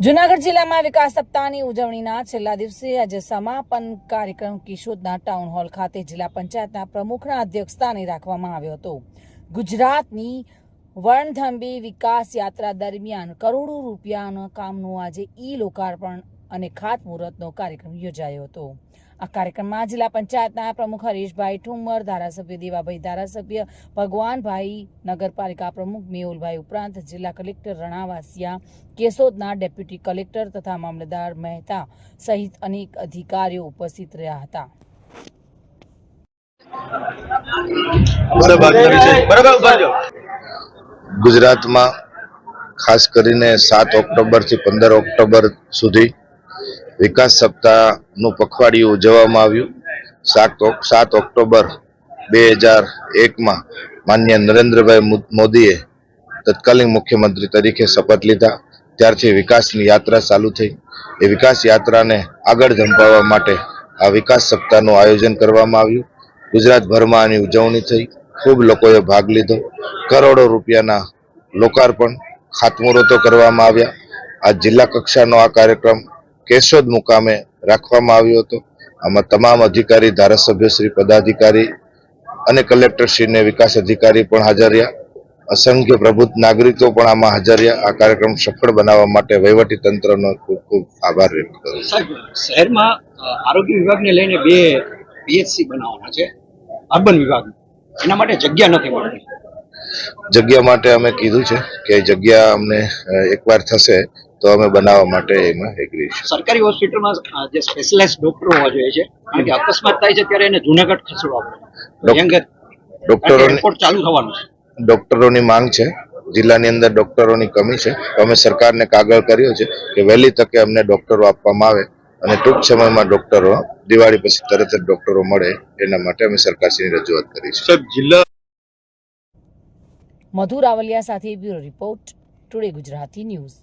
જુનાગઢ જિલ્લામાં વિકાસ સપ્તાહની ઉજવણીના છેલ્લા દિવસે આજે સમાપન કાર્યક્રમ કિશોદના ટાઉન હોલ ખાતે જિલ્લા પંચાયતના પ્રમુખના અધ્યક્ષસ્થાને રાખવામાં આવ્યો હતો. ગુજરાતની વર્ણધંભી વિકાસ યાત્રા દરમિયાન કરોડો રૂપિયાના કામનું આજે ઈ લોકાર્પણ અને ખાતમુહૂર્તનો કાર્યક્રમ યોજાયો હતો. આ કાર્યક્રમમાં જિલ્લા પંચાયતના પ્રમુખ હરીશભાઈ ઠુમર ધારાસભ્ય દેવાભાઈ ધારાસભ્ય ભગવાનભાઈ નગરપાલિકા પ્રમુખ મેહુલભાઈ ઉપરાંત જિલ્લા કલેક્ટર રણાવાસિયા કેશોદના ડેપ્યુટી કલેક્ટર તથા મામલતદાર મહેતા સહિત અનેક અધિકારીઓ ઉપસ્થિત રહ્યા હતા. ગુજરાતમાં ખાસ કરીને સાત ઓક્ટોબરથી પંદર ઓક્ટોબર સુધી વિકાસ સપ્તાહનું પખવાડિયું ઉજવવામાં આવ્યું. સાત સાત ઓક્ટોબર બે હજાર એકમાં માન્ય નરેન્દ્રભાઈ મોદીએ તત્કાલીન મુખ્યમંત્રી તરીકે શપથ લીધા. ત્યારથી વિકાસની યાત્રા ચાલુ થઈ. એ વિકાસ યાત્રાને આગળ ધંપાવવા માટે આ વિકાસ સપ્તાહનું આયોજન કરવામાં આવ્યું. ગુજરાતભરમાં આની ઉજવણી થઈ. ખૂબ લોકોએ ભાગ લીધો. કરોડો રૂપિયાના લોકાર્પણ, ખાતમુહૂર્તો કરવામાં આવ્યા. આ જિલ્લા કક્ષાનો આ કાર્યક્રમ કેશોદ મુકામે રાખવામાં આવ્યો હતો. આમાં તમામ અધિકારી ધારાસભ્યશ્રી પદાધિકારી અને કલેક્ટરશ્રીને વિકાસ અધિકારી પણ હાજર રહ્યા. અસંખ્ય પ્રબુદ્ધ નાગરિકો પણ આમાં હાજર રહ્યા. આ કાર્યક્રમ સફળ બનાવવા માટે વહીવટી તંત્રનો ખૂબ ખૂબ આભાર વ્યક્ત કરું. શહેરમાં આરોગ્ય વિભાગને લઈને બે પીએચસી બનાવવાના છે. અર્બન વિભાગ. એના માટે જગ્યા નથી મળતી. જગ્યા માટે અમે કીધું છે કે જગ્યા અમને એકવાર થશે તો અમે બનાવવા માટે એમાં એગ્રી છે સરકારી હોસ્પિટલમાં જે સ્પેશિયલાઇઝ ડોક્ટરો હોવા જોઈએ છે કારણ કે અકસ્માત થાય છે ત્યારે એને જૂનાગઢ ખસેડવા પડે. ડોક- ડોક્ટરોની ચાલુ થવાનું છે. ડોક્ટરોની માંગ છે જિલ્લાની અંદર ડોક્ટરોની કમી છે. તો અમે સરકારને કાગળ કર્યો છે કે વહેલી તકે અમને ડોક્ટરો આપવામાં આવે અને ટૂંક સમયમાં ડોક્ટરો દિવાળી પછી તરત જ ડોક્ટરો મળે એના માટે અમે સરકારશ્રીની રજૂઆત કરી છે સાહેબ જિલ્લા મધુ રાવલિયા સાથે bureau report today Gujarati news.